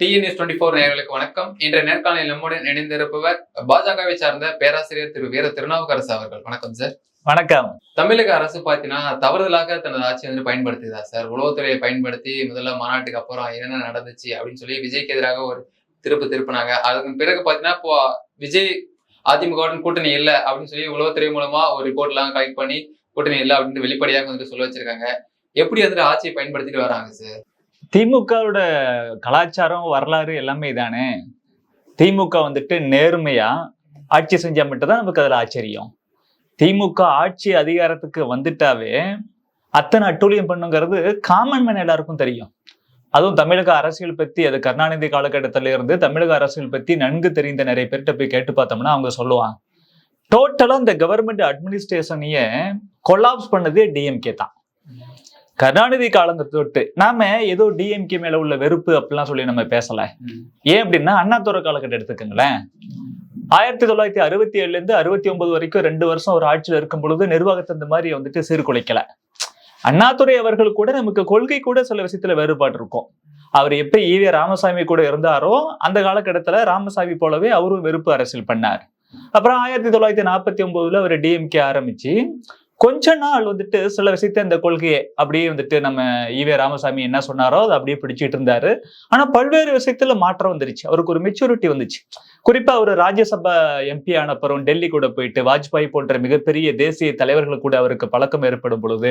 DNS twenty four நேயர்களுக்கு வணக்கம். இன்றைய நேர்காணலில் நம்முடன் இணைந்திருப்பவர் பாஜகவை சார்ந்த பேராசிரியர் திரு வீர திருநாவுக்கரசு அவர்கள். வணக்கம் சார் வணக்கம். தமிழக அரசு பார்த்தீங்கன்னா தவறுதலாக தனது ஆட்சி வந்து பயன்படுத்துதா சார் உளவுத்துறையை பயன்படுத்தி முதல்ல மாநாட்டுக்கு அப்புறம் என்னென்ன நடந்துச்சு அப்படின்னு சொல்லி விஜய்க்கு எதிராக ஒரு திருப்பு திருப்பினாங்க. அதுக்கு பிறகு பார்த்தீங்கன்னா இப்போ விஜய் அதிமுகவுடன் கூட்டணி இல்லை அப்படின்னு சொல்லி உளவுத்துறை மூலமா ஒரு ரிப்போர்ட் எல்லாம் கலெக்ட் பண்ணி கூட்டணி இல்லை அப்படின்னு வெளிப்படையாக வந்துட்டு சொல்ல வச்சிருக்காங்க. எப்படி வந்துட்டு ஆட்சியை பயன்படுத்திட்டு வராங்க சார் திமுகவோட கலாச்சாரம் வரலாறு எல்லாமே இதானே? திமுக வந்துட்டு நேர்மையா ஆட்சி செஞ்சா மட்டும்தான் நமக்கு அதில் ஆச்சரியம். திமுக ஆட்சி அதிகாரத்துக்கு வந்துட்டாவே அத்தனை அட்டூழியம் பண்ணுங்கிறது காமன் மேன் எல்லாருக்கும் தெரியும். அதுவும் தமிழக அரசியல் பத்தி அது கருணாநிதி காலகட்டத்தில இருந்து தமிழக அரசியல் பத்தி நன்கு தெரிந்த நிறைய பேர்கிட்ட போய் கேட்டு பார்த்தோம்னா அவங்க சொல்லுவாங்க. டோட்டலா இந்த கவர்மெண்ட் அட்மினிஸ்ட்ரேஷனையே கொலாப்ஸ் பண்ணதே டிஎம்கே தான். கருணாநிதி காலத்தை தொட்டு நாம ஏதோ டிஎம்கே மேல உள்ள வெறுப்பு அப்படிலாம் சொல்லி நம்ம பேசல. ஏன் அப்படின்னா அண்ணாதுறை காலகட்டம் எடுத்துக்கோங்களேன். ஆயிரத்தி தொள்ளாயிரத்தி அறுபத்தி ஏழுல இருந்து அறுபத்தி ஒன்பது வரைக்கும் ரெண்டு வருஷம் ஒரு ஆட்சியில் இருக்கும் பொழுது நிர்வாகத்தை இந்த மாதிரி வந்துட்டு சீர்குலைக்கல. அண்ணாதுரை அவர்கள் கூட நமக்கு கொள்கை கூட சில விஷயத்துல வேறுபாடு இருக்கும். அவர் எப்ப ஈவே ராமசாமி கூட இருந்தாரோ அந்த காலகட்டத்துல ராமசாமி போலவே அவரும் வெறுப்பு அரசியல் பண்ணார். அப்புறம் ஆயிரத்தி தொள்ளாயிரத்தி நாற்பத்தி ஒன்பதுல அவர் டிஎம்கே ஆரம்பிச்சு கொஞ்ச நாள் வந்துட்டு சில விஷயத்த இந்த கொள்கையை அப்படியே வந்துட்டு நம்ம ஈவே ராமசாமி என்ன சொன்னாரோ அதை அப்படியே பிடிச்சிட்டு இருந்தாரு. ஆனா பல்வேறு விஷயத்துல மாற்றம் வந்துருச்சு. அவருக்கு ஒரு மெச்சூரிட்டி வந்துச்சு. குறிப்பா அவர் ராஜ்யசபா எம்பி ஆன அப்புறம் டெல்லி கூட போயிட்டு வாஜ்பாய் போன்ற மிகப்பெரிய தேசிய தலைவர்கள் கூட அவருக்கு பழக்கம் ஏற்படும் பொழுது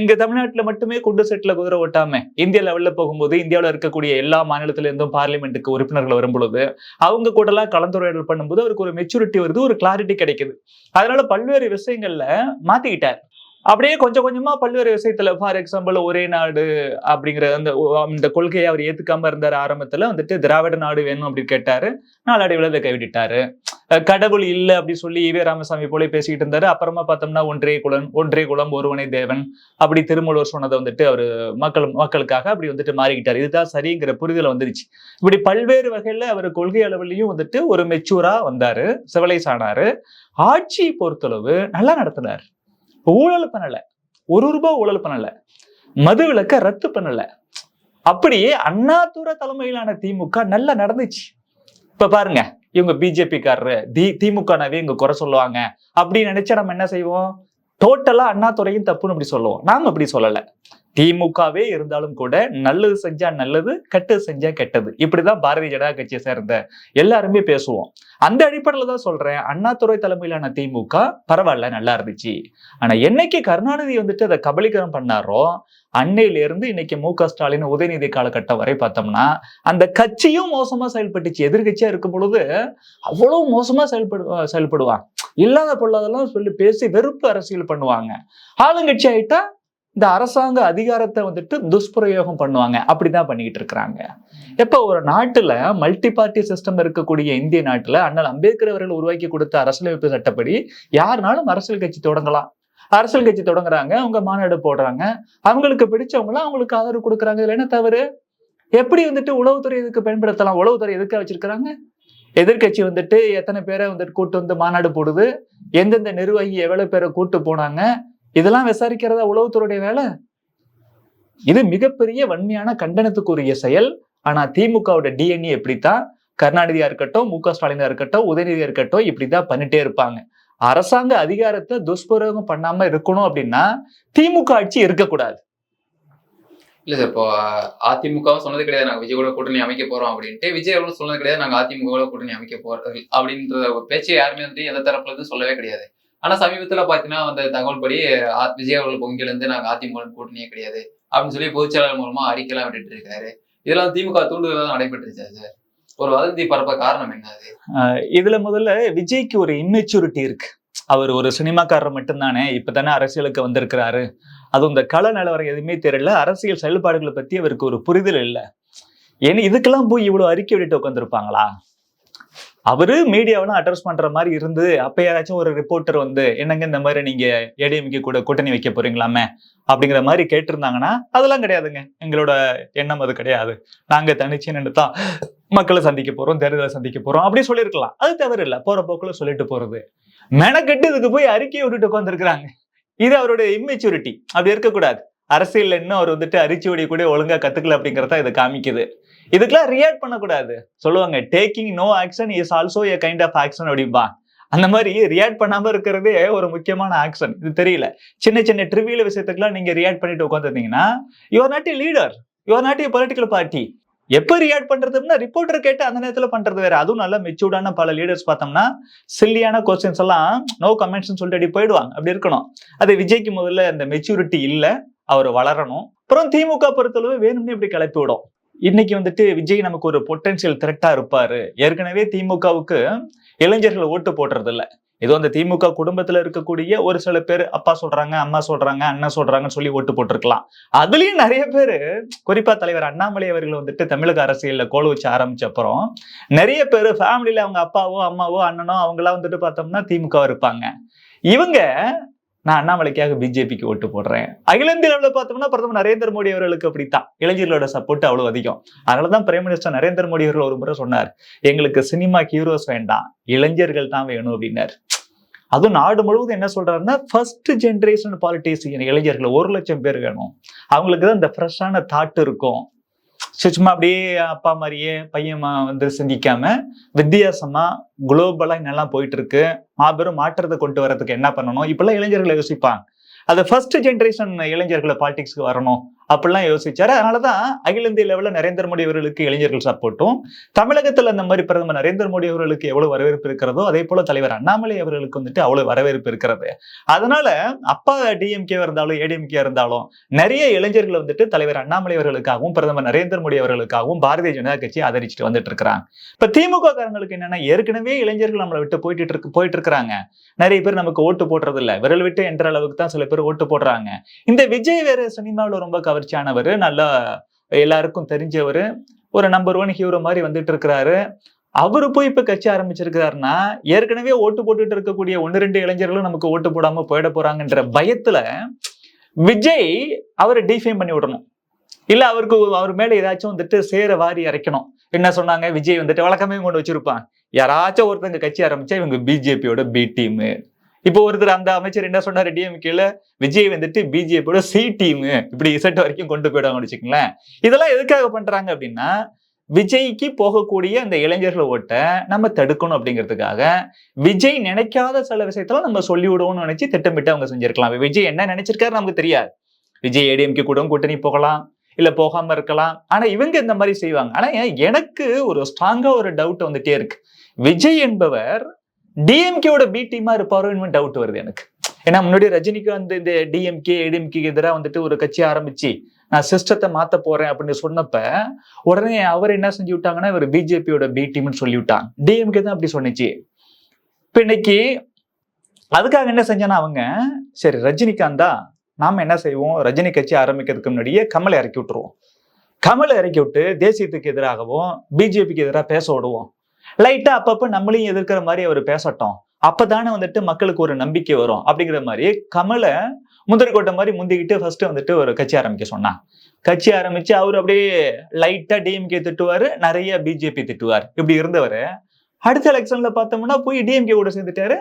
இங்க தமிழ்நாட்டுல மட்டுமே குண்டு செட்ல குதிரை ஓட்டாம இந்திய லெவல்ல போகும்போது இந்தியாவில இருக்கக்கூடிய எல்லா மாநிலத்தில இருந்தும் பார்லிமெண்ட்டுக்கு உறுப்பினர்கள் வரும் பொழுது அவங்க கூட எல்லாம் கலந்துரையாடல் பண்ணும்போது அவருக்கு ஒரு மெச்சூரிட்டி வருது ஒரு கிளாரிட்டி கிடைக்குது. அதனால பல்வேறு விஷயங்கள்ல மாத்திக்கிட்டார். அப்படியே கொஞ்சம் கொஞ்சமா பல்வேறு விஷயத்துல ஃபார் எக்ஸாம்பிள் ஒரே நாடு அப்படிங்கிற அந்த இந்த கொள்கையை அவர் ஏத்துக்காம இருந்தார் ஆரம்பத்துல வந்துட்டு திராவிட நாடு வேணும் அப்படின்னு கேட்டாரு. நாளடைவில் அதை கைவிட்டாரு கடவுள் இல்லை அப்படி சொல்லி ஈவே ராமசாமி போல பேசிக்கிட்டு இருந்தாரு. அப்புறமா பார்த்தோம்னா ஒன்றே குலம் ஒன்றே குலம் ஒருவனை தேவன் அப்படி திருமூலர் சொன்னதை வந்துட்டு அவர் மக்கள் மக்களுக்காக அப்படி வந்துட்டு மாறிக்கிட்டார். இதுதான் சரிங்கிற புரிதல் வந்துருச்சு. இப்படி பல்வேறு வகையில அவர் கொள்கை அளவுலையும் வந்துட்டு ஒரு மெச்சூரா வந்தாரு. சிவலைஸ் ஆனாரு. ஆட்சி பொறுத்தளவு நல்லா நடத்தினார். ஊழல் பண்ணல. ஒரு ரூபாய் ஊழல் பண்ணல. மது விளக்க ரத்து பண்ணல. அப்படியே அண்ணாதுர தலைமையிலான திமுக நல்லா நடந்துச்சு. இப்ப பாருங்க இவங்க பிஜேபிக்காரரு தி திமுகனாவே இங்க குறை சொல்லுவாங்க. அப்படி நினைச்சா நம்ம என்ன செய்வோம்? டோட்டலா அண்ணாதுறையும் தப்புன்னு அப்படி சொல்லுவோம். நாம அப்படி சொல்லலை. திமுகவே இருந்தாலும் கூட நல்லது செஞ்சா நல்லது கெட்டது செஞ்சா கெட்டது. இப்படிதான் பாரதிய ஜனதா கட்சியை சேர்ந்த எல்லாருமே பேசுவோம். அந்த அடிப்படையில தான் சொல்றேன். அண்ணாதுறை தலைமையிலான திமுக பரவாயில்ல நல்லா இருந்துச்சு. ஆனா என்னைக்கு கருணாநிதி வந்துட்டு அதை கபலீகரம் பண்ணாரோ அன்னையில இருந்து இன்னைக்கு மு க ஸ்டாலின் உதயநிதி காலகட்டம் வரை பார்த்தோம்னா அந்த கட்சியும் மோசமா செயல்பட்டுச்சு. எதிர்கட்சியா இருக்கும் பொழுது அவ்வளவு மோசமா செயல்படு செயல்படுவாங்க. இல்லாத பொல்லாதெல்லாம் சொல்லி பேசி வெறுப்பு அரசியல் பண்ணுவாங்க. ஆளுங்கட்சி ஆயிட்டா இந்த அரசாங்க அதிகாரத்தை வந்துட்டு துஷ்பிரயோகம் பண்ணுவாங்க. அப்படிதான் பண்ணிக்கிட்டு இருக்கிறாங்க. எப்ப ஒரு நாட்டுல மல்டி பார்ட்டி சிஸ்டம் இருக்கக்கூடிய இந்திய நாட்டுல அண்ணல் அம்பேத்கர் அவர்கள் உருவாக்கி கொடுத்த அரசியலமைப்பு சட்டப்படி யாருனாலும் அரசியல் கட்சி தொடங்கலாம். அரசியல் கட்சி தொடங்குறாங்க அவங்க மாநாடு போடுறாங்க. அவங்களுக்கு பிடிச்சவங்களாம் அவங்களுக்கு ஆதரவு கொடுக்குறாங்க. இதுல என்ன தவறு? எப்படி வந்துட்டு உளவுத்துறை இதுக்கு பயன்படுத்தலாம்? உளவுத்துறை எதுக்காக வச்சிருக்கிறாங்க? எதிர்க்கட்சி வந்துட்டு எத்தனை பேரை வந்துட்டு கூட்டு வந்து மாநாடு போடுது? எந்தெந்த நிர்வாகி எவ்வளவு பேரை கூட்டு போனாங்க? இதெல்லாம் விசாரிக்கிறதா உளவுத்துறையுடைய வேலை? இது மிகப்பெரிய வன்மையான கண்டனத்துக்குரிய செயல். ஆனா திமுகவோட டிஎன்ஏ எப்படித்தான்? கருணாநிதியா இருக்கட்டும் மு க. ஸ்டாலினா இருக்கட்டும் உதயநிதியா இருக்கட்டும் இப்படிதான் பண்ணிட்டே இருப்பாங்க. அரசாங்க அதிகாரத்தை துஷ்பிரயோகம் பண்ணாம இருக்கணும் அப்படின்னா திமுக ஆட்சி இருக்கக்கூடாது. இல்ல சார் இப்போ அதிமுகவும் சொன்னது கிடையாது. நாங்க விஜய் கூட கூட்டணி அமைக்க போறோம் அப்படின்ட்டு விஜய் அவர்களும் சொன்னது கிடையாது. நாங்க அதிமுக கூட கூட்டணி அமைக்க போறது அப்படின்ற பேச்சு யாருமே வந்து எந்த தரப்புல இருந்து சொல்லவே கிடையாது. ஆனா சமீபத்துல பாத்தீங்கன்னா அந்த தகவல் படி விஜய் அவர்கள் பொங்கில இருந்து நாங்க அதிமுக கூட்டணியே கிடையாது. அப்படின்னு சொல்லி பொதுச்செயலாளர் மூலமா அறிக்கையெல்லாம் விட்டுட்டு இருக்காரு. இதெல்லாம் திமுக தூண்டுதல் தான் நடைபெற்றுச்சா சார்? ஒரு வதந்தி பரப்ப காரணம் என்ன அது? இதுல முதல்ல விஜய்க்கு ஒரு இம்மெச்சூரிட்டி இருக்கு. அவர் ஒரு சினிமாக்காரர் மட்டும்தானே இப்பதானே அரசியலுக்கு வந்திருக்கிறாரு. அதுவும் இந்த கள நிலவரம் எதுவுமே தெரியல. அரசியல் செயல்பாடுகளை பத்தி அவருக்கு ஒரு புரிதல் இல்லை. ஏன்னா இதுக்கெல்லாம் போய் இவ்வளவு அறிக்கை விட்டுட்டு உட்காந்துருப்பாங்களா அவரு மீடியாவெல்லாம் அட்ரஸ் பண்ற மாதிரி இருந்து அப்ப யாராச்சும் ஒரு ரிப்போர்ட்டர் வந்து என்னங்க இந்த மாதிரி நீங்க ஏடிஎம்கே கூட கூட்டணி வைக்க போறீங்களாமே? அப்படிங்கிற மாதிரி கேட்டிருந்தாங்கன்னா அதெல்லாம் கிடையாதுங்க. எங்களோட எண்ணம் அது கிடையாது. நாங்க தனிச்சு நின்று தான் மக்களை சந்திக்க போறோம் தேர்தலை சந்திக்க போறோம். அப்படி சொல்லியிருக்கலாம். அது தவறு இல்ல போற போக்குல சொல்லிட்டு போறது. மெனக்கெட்டு இதுக்கு போய் அறிக்கையை விட்டுட்டு உட்காந்துருக்குறாங்க இது அவருடைய இம்மெச்சூரிட்டி அப்படி இருக்கக்கூடாது. அரசியல் இன்னும் அவர் வந்துட்டு அரிச்சுவடி கூட ஒழுங்கா கத்துக்கல அப்படிங்கறத இதை காமிக்குது. இதுக்கெல்லாம் ரியாக்ட் பண்ணக்கூடாது. சொல்லுவாங்க taking no action is also a kind of action அப்படிம்பா. அந்த மாதிரி ரியாக்ட் பண்ணாமல் இருக்கிறதே ஒரு முக்கியமான ஆக்ஷன் இது தெரியல. சின்ன சின்ன ட்ரிவியல் விஷயத்துக்குலாம் நீங்கள் ரியாக்ட் பண்ணிட்டு உட்காந்துருந்தீங்கன்னா your not a leader your not a political party எப்போ ரியாக்ட் பண்றதுன்னா ரிப்போர்ட்டர் கேட்டு அந்த நேரத்தில் பண்ணுறது வேற. அதுவும் நல்ல மெச்சூர்டான பல லீடர்ஸ் பார்த்தோம்னா சில்லியான கொஸ்டின்ஸ் எல்லாம் நோ கமெண்ட்ஸ்னு சொல்லிட்டு அப்படி போயிடுவாங்க. அப்படி இருக்கணும். அது விஜய்க்கு முதல்ல அந்த மெச்சூரிட்டி இல்லை. அவர் வளரணும். அப்புறம் திமுக பொறுத்தளவு வேணும்னே இப்படி கிளப்பி விடும். இன்னைக்கு வந்துட்டு விஜய் நமக்கு ஒரு பொட்டன்சியல் த்ரெட்டா இருப்பாரு. ஏற்கனவே திமுகவுக்கு இளைஞர்கள் ஓட்டு போடுறது இல்ல ஏதோ அந்த திமுக குடும்பத்துல இருக்கக்கூடிய ஒரு சில பேர் அப்பா சொல்றாங்க அம்மா சொல்றாங்க அண்ணன் சொல்றாங்கன்னு சொல்லி ஓட்டு போட்டிருக்கலாம். அதுலயும் நிறைய பேர் குறிப்பா தலைவர் அண்ணாமலை அவர்கள் வந்துட்டு தமிழக அரசியல்ல கோல் வச்சு ஆரம்பிச்ச அப்புறம் நிறைய பேர் ஃபேமிலியில அவங்க அப்பாவோ அம்மாவோ அண்ணனோ அவங்களாம் வந்துட்டு பார்த்தோம்னா திமுக இருப்பாங்க. இவங்க நான் அண்ணாமலைக்காக பிஜேபிக்கு ஓட்டு போடுறேன். அகில இந்திய அளவில் பார்த்தோம்னா பிரதமர் நரேந்திர மோடி அவர்களுக்கு அப்படித்தான். இளைஞர்களோட சப்போர்ட் அவ்வளவு அதிகம். அதனாலதான் பிரைம் மினிஸ்டர் நரேந்திர மோடி அவர்கள் ஒரு முறை சொன்னார் எங்களுக்கு சினிமா ஹீரோஸ் வேண்டாம். இளைஞர்கள் தான் வேணும் அப்படின்னார். அதுவும் நாடு முழுவதும் என்ன சொல்றாருன்னா ஃபர்ஸ்ட் ஜென்ரேஷன் பாலிட்டிஷியன் இளைஞர்கள் ஒரு லட்சம் பேர் வேணும். அவங்களுக்கு தான் இந்த ஃப்ரெஷ்ஷான தாட் இருக்கும். சும்மா அப்படியே அப்பா மாதிரியே பையன் வந்து சிந்திக்காம வித்தியாசமா குளோபலா என்னெல்லாம் போயிட்டு இருக்கு மாபெரும் மாற்றத்தை கொண்டு வரதுக்கு என்ன பண்ணணும்? இப்பெல்லாம் இளைஞர்கள் யோசிப்பாங்க. அது ஃபர்ஸ்ட் ஜென்ரேஷன் இளைஞர்களை பாலிடிக்ஸ்க்கு வரணும். அப்படிலாம் யோசிச்சாரு. அதனாலதான் அகில இந்திய லெவலில் நரேந்திர மோடி அவர்களுக்கு இளைஞர்கள் சப்போர்ட்டும் தமிழகத்துல அந்த மாதிரி பிரதமர் நரேந்திர மோடி அவர்களுக்கு எவ்வளவு வரவேற்பு இருக்கிறதோ அதே போல தலைவர் அண்ணாமலை அவர்களுக்கு வந்துட்டு அவ்வளவு வரவேற்பு இருக்கிறது. அதனால அப்பா டிஎம்கே இருந்தாலும் ஏடிஎம்கே இருந்தாலும் நிறைய இளைஞர்கள் வந்துட்டு தலைவர் அண்ணாமலை அவர்களுக்காகவும் பிரதமர் நரேந்திர மோடி அவர்களுக்காகவும் பாரதிய ஜனதா கட்சி ஆதரிச்சுட்டு வந்துட்டு இருக்கிறாங்க. இப்ப திமுக காரங்களுக்கு என்னன்னா ஏற்கனவே இளைஞர்கள் நம்மளை விட்டு போயிட்டு இருக்கு போயிட்டு இருக்கிறாங்க. நிறைய பேர் நமக்கு ஓட்டு போடுறது இல்ல விரல் விட்டு என்ற அளவுக்கு தான் சில பேர் ஓட்டு போடுறாங்க. இந்த விஜய் வேற சினிமாவில் ரொம்ப கவர்ச்சியானவர் நல்லா எல்லாருக்கும் தெரிஞ்சவர் ஒரு நம்பர் ஒன் ஹீரோ மாதிரி வந்துட்டு இருக்கிறாரு அவரு போய் இப்ப கட்சி ஆரம்பிச்சிருக்கிறாருன்னா ஏற்கனவே ஓட்டு போட்டுட்டு இருக்கக்கூடிய ஒன்னு ரெண்டு இளைஞர்களும் நமக்கு ஓட்டு போடாம போயிட போறாங்கன்ற பயத்துல விஜய் அவரை டிஃபைம் பண்ணி விடணும். இல்ல அவருக்கு அவர் மேல ஏதாச்சும் வந்துட்டு சேர வாரி இறைக்கணும் என்ன சொன்னாங்க? விஜய் வந்துட்டு வழக்கமே கொண்டு வச்சிருப்பான். யாராச்சும் ஒருத்தங்க கட்சி ஆரம்பிச்சா இவங்க பிஜேபியோட பி டீமு இப்போ ஒருத்தர் அந்த அமைச்சர் என்ன சொன்னாரு டிஎம்கேல விஜய் வந்துட்டு பிஜேபியோட சி டீம் இப்படி இசட் வரைக்கும் கொண்டு போயிடுவாங்க வச்சுக்கோங்களேன். இதெல்லாம் எதுக்காக பண்றாங்க அப்படின்னா விஜய்க்கு போகக்கூடிய அந்த இளைஞர்கள் ஓட்ட நம்ம தடுக்கணும் அப்படிங்கிறதுக்காக விஜய் நினைக்காத சில விஷயத்தெல்லாம் நம்ம சொல்லி விடுவோம்னு நினைச்சு திட்டமிட்டு அவங்க செஞ்சிருக்கலாம். விஜய் என்ன நினைச்சிருக்காரு நமக்கு தெரியாது. விஜய் ஏடிஎம்கே கூட கூட்டணி போகலாம் இல்ல போகாம இருக்கலாம். ஆனா இவங்க இந்த மாதிரி செய்வாங்க. ஆனா எனக்கு ஒரு ஸ்ட்ராங்கா ஒரு டவுட் வந்துட்டே இருக்கு. விஜய் என்பவர் டிஎம்கேவோட பி டீமா இருப்பாரோன்னு டவுட் வருது எனக்கு. ஏன்னா முன்னாடி ரஜினிகாந்த் இந்த டிஎம்கே ஏடிஎம்கே எதிராக வந்துட்டு ஒரு கட்சி ஆரம்பிச்சு நான் சிஸ்டத்தை மாத்த போறேன் அப்படின்னு சொன்னப்ப உடனே அவர் என்ன செஞ்சு விட்டாங்கன்னா இவர் பிஜேபியோட பி டீம்னு சொல்லி விட்டாங்க. டிஎம்கே தான் அப்படி சொன்னிச்சு. இப்ப இன்னைக்கு அதுக்காக என்ன செஞ்சானா அவங்க சரி ரஜினிகாந்தா நாம என்ன செய்வோம்? ரஜினி கட்சி ஆரம்பிக்கிறதுக்கு முன்னாடியே கமலை இறக்கி விட்டுருவோம். கமலை இறக்கி விட்டு தேசியத்துக்கு எதிராகவும் பிஜேபிக்கு எதிராக பேச விடுவோம் லைட்டா அப்பப்போ நம்மளையும் எதிர்க்கிற மாதிரி அவர் பேசட்டும். அப்பதானே வந்துட்டு மக்களுக்கு ஒரு நம்பிக்கை வரும். அப்படிங்கிற மாதிரி கமலை முந்திரிக்கோட்டை மாதிரி முந்திக்கிட்டு ஃபர்ஸ்ட் வந்துட்டு ஒரு கட்சி ஆரம்பிக்க சொன்னான் கட்சி ஆரம்பிச்சு அவர் அப்படியே லைட்டா டிஎம்கே திட்டுவாரு நிறைய பிஜேபி திட்டுவார். இப்படி இருந்தவர். அடுத்த எலெக்ஷன்ல பார்த்தோம்னா போய் டிஎம்கே கூட சேர்ந்துட்டாரு.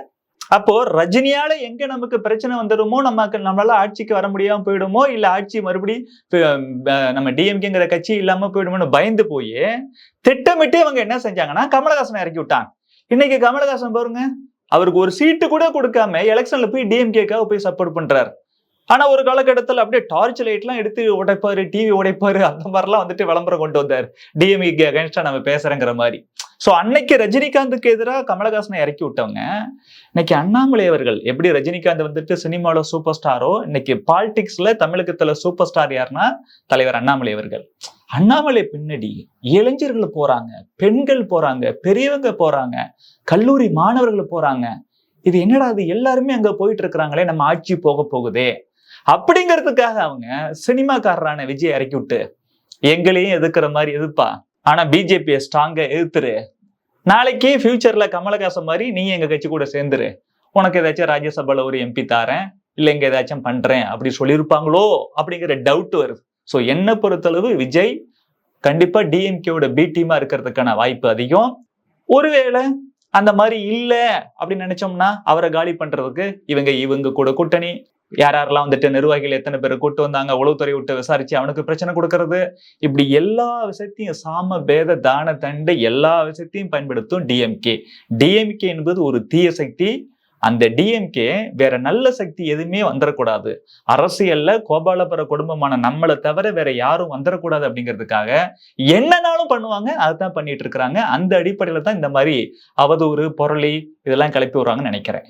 அப்போ ரஜினியால எங்க நமக்கு பிரச்சனை வந்துடுமோ நமக்கு நம்மளால ஆட்சிக்கு வர முடியாம போயிடுமோ இல்ல ஆட்சி மறுபடி நம்ம டிஎம்கேங்கிற கட்சி இல்லாம போயிடுமோன்னு பயந்து போய் திட்டமிட்டு இவங்க என்ன செஞ்சாங்கன்னா கமலஹாசனை இறக்கி விட்டாங்க. இன்னைக்கு கமலஹாசன் பாருங்க அவருக்கு ஒரு சீட்டு கூட கொடுக்காம எலெக்ஷன்ல போய் டிஎம்கேக்காக போய் சப்போர்ட் பண்றாரு. ஆனா ஒரு காலகட்டத்தில் அப்படியே டார்ச் லைட்லாம் எடுத்து உடைப்பாரு டிவி உடைப்பாரு அந்த மாதிரிலாம் வந்துட்டு விளம்பரம் கொண்டு வந்தார். டிஎம்இக்கு அகேன்ஸ்டா நம்ம பேசுறேங்கிற மாதிரி. ஸோ அன்னைக்கு ரஜினிகாந்துக்கு எதிராக கமலஹாசனை இறக்கி விட்டவங்க இன்னைக்கு அண்ணாமலை அவர்கள் எப்படி ரஜினிகாந்த் வந்துட்டு சினிமாவில் சூப்பர் ஸ்டாரோ இன்னைக்கு பாலிடிக்ஸ்ல தமிழகத்துல சூப்பர் ஸ்டார் யாருன்னா தலைவர் அண்ணாமலை அவர்கள். அண்ணாமலை பின்னாடி இளைஞர்கள் போறாங்க பெண்கள் போறாங்க பெரியவங்க போறாங்க கல்லூரி மாணவர்கள் போறாங்க. இது என்னடா அது எல்லாருமே அங்க போயிட்டு இருக்கிறாங்களே நம்ம ஆட்சி போக போகுதே. அப்படிங்கிறதுக்காக அவங்க சினிமாக்காரரான விஜய் இறக்கி விட்டு எங்களையும் எதிர்க்கிற மாதிரி எதிர்ப்பா. ஆனா பிஜேபியை ஸ்ட்ராங்கா எதிர்த்துரு. நாளைக்கு ஃபியூச்சர்ல கமலஹாசன் மாதிரி நீ எங்க கட்சி கூட சேர்ந்துரு. உனக்கு ஏதாச்சும் ராஜ்யசபால ஒரு எம்பி தாரேன் இல்ல இங்க ஏதாச்சும் பண்றேன் அப்படி சொல்லியிருப்பாங்களோ அப்படிங்கிற டவுட் வருது ஸோ என்னை பொறுத்தளவு விஜய் கண்டிப்பா டிஎம்கேவோட பி டீமா இருக்கிறதுக்கான வாய்ப்பு அதிகம். ஒருவேளை அந்த மாதிரி இல்ல அப்படின்னு நினைச்சோம்னா அவரை காலி பண்றதுக்கு இவங்க இவங்க கூட கூட்டணி. யார் யாரெல்லாம் வந்துட்டு நிர்வாகிகள் எத்தனை பேர் கூட்டு வந்தாங்க உளவுத்துறை விட்டு விசாரிச்சு அவனுக்கு பிரச்சனை கொடுக்கறது? இப்படி எல்லா விஷயத்தையும் சாம பேத தான தண்டு எல்லா விஷயத்தையும் பயன்படுத்தும் டிஎம்கே டிஎம்கே என்பது ஒரு தீய சக்தி. அந்த டிஎம்கே வேற நல்ல சக்தி எதுவுமே வந்துடக்கூடாது அரசியல்ல கோபாலபுர குடும்பமான நம்மளை தவிர வேற யாரும் வந்துடக்கூடாது அப்படிங்கிறதுக்காக என்னனாலும் பண்ணுவாங்க அதுதான் பண்ணிட்டு இருக்கிறாங்க. அந்த அடிப்படையில தான் இந்த மாதிரி அவதூறு பொருளி இதெல்லாம் கிளப்பி விடுறாங்கன்னு நினைக்கிறேன்.